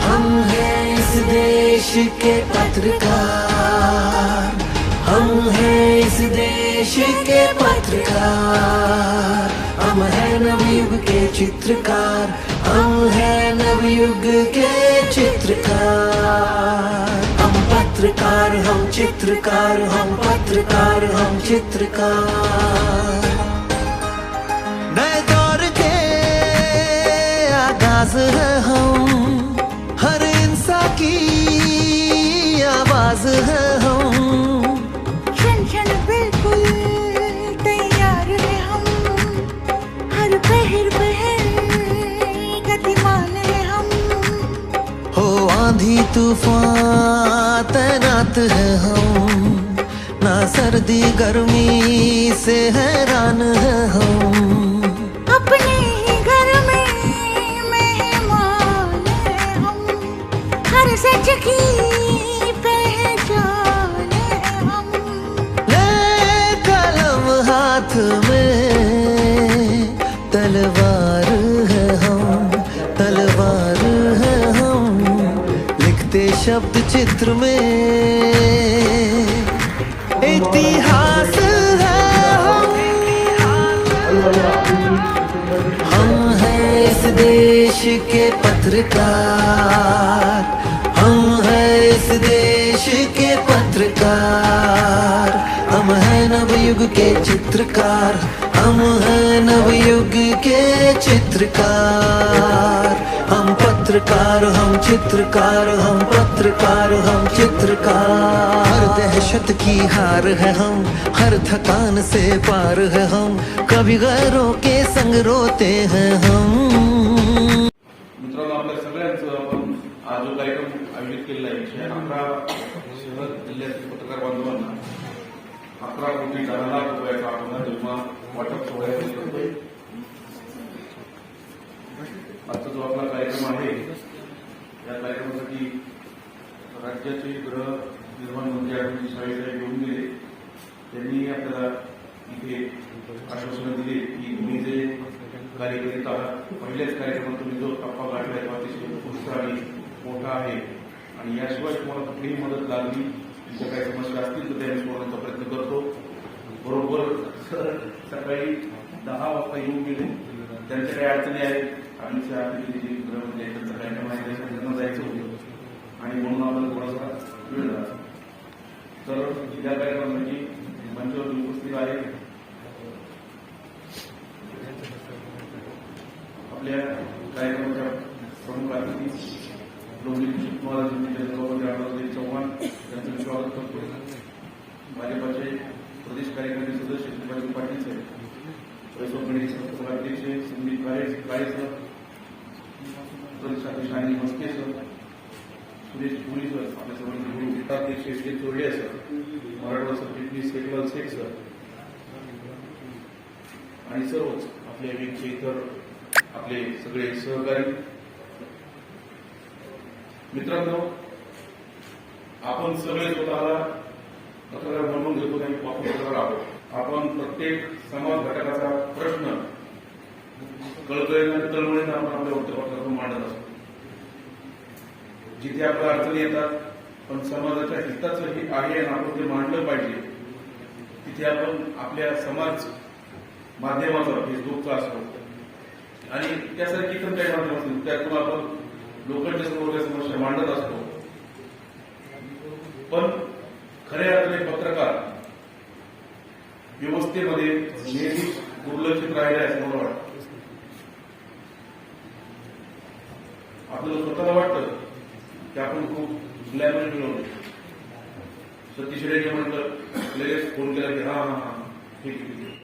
हम हैं इस देश के पत्रकार। हम हैं इस देश के पत्रकार। हम हैं नवयुग के चित्रकार। हम हैं नवयुग के चित्रकार। हम पत्रकार हम चित्रकार हम पत्रकार हम चित्रकार। आगाज़ है हम हर इंसान की आवाज़ है हम। क्षण क्षण बिल्कुल तैयार है हम हर पहर पहर गतिमान है हम। हो आंधी तूफ़ान तैनात है हम। ना सर्दी गर्मी से हैरान है हम। तलवार है हम तलवार है हम लिखते शब्द चित्र में। इतिहास है हम। हम हैं इस देश के पत्रकार। चित्रकार हम हैं नवयुग के चित्रकार हम हैं नवयुग के चित्रकार। हम पत्रकार हम चित्रकार हम पत्रकार हम चित्रकार। हर दहशत की हार है हम हर थकान से पार है हम। कभी गैरों के संग रोते हैं हम। अकरा कोटी दहा लाख रुपयाचा आपण विमा वाटप सोहळ्यात करतोय आजचा जो आपला कार्यक्रम आहे या कार्यक्रमासाठी राज्याचे गृह निर्माण मंत्री अरविंद साहेब येऊन गेले. त्यांनी आपल्याला इथे आश्वासनं दिली की तुम्ही जे कार्य करीत आहात पहिल्याच कार्यक्रमात तुम्ही जो टप्पा गाठला तो अतिशय उत्कृष्ट आणि मोठा आहे. आणि याशिवाय तुम्हाला कुठलीही मदत लागली तुमच्या काही समस्या असतील तर त्यांनी सोडवण्याचा प्रयत्न करतो. बरोबर. सर सकाळी दहा वाजता येऊन गेले. त्यांच्या काही अडचणी आहेत. आणि त्या अतिथी गृहमध्ये आहे त्यांना जायचं होतं. आणि म्हणून आम्हाला थोडासा वेळ झाला. तर या कार्यक्रमासाठी मंचावर उपस्थित आहे. आपल्या कार्यक्रमाच्या प्रमुख अतिथी लोणी महाराज चंद्रबाबू चव्हाण यांचं स्वागत करतो भाजपाचे प्रदेश कार्यकारी सदस्य शिवाजी पाटील साहेब वैसवगणी अध्यक्ष संदीप काळे काळे सर प्रदेशाध्यक्ष आणि मस्के सर सुरेश पुरी सर आपल्या सर्वांचे गुरु गीताध्यक्ष S K Chorde sir Marathwada सरचिटणीस सेटवाल शेख सर आणि सर्वच आपल्या वेगचे इतर आपले सगळे सहकारी मित्रांनो आपण सगळे स्वतःला पत्रकार म्हणून घेतो आणि आपण पत्रकार आहोत. आपण प्रत्येक समाज घटकाचा प्रश्न कळकळीनं तळमळीनं आपण आपल्या वृत्तपत्रातून मांडत असतो. जिथे आपल्या अडचणी येतात पण समाजाच्या हिताचं हे आहे आणि आपण ते मांडलं पाहिजे तिथे आपण आपल्या समाज माध्यमाचा फेसबुकचा असतो. आणि त्यासारखी इतर काही माध्यम असतील त्यातून आपण लोकांच्या समोर त्या समस्या मांडत असतो. पण खऱ्या अर्थाने पत्रकार व्यवस्थेमध्ये नेहमी दुर्लक्षित राहिले आहे असं मला वाटतं. आपल्याला स्वतःला वाटतं की आपण खूप ग्लॅमर मिळवलं सतीश रेड्डी म्हटलं लगेच फोन केला की हा हा हा ठीक ठीक आहे.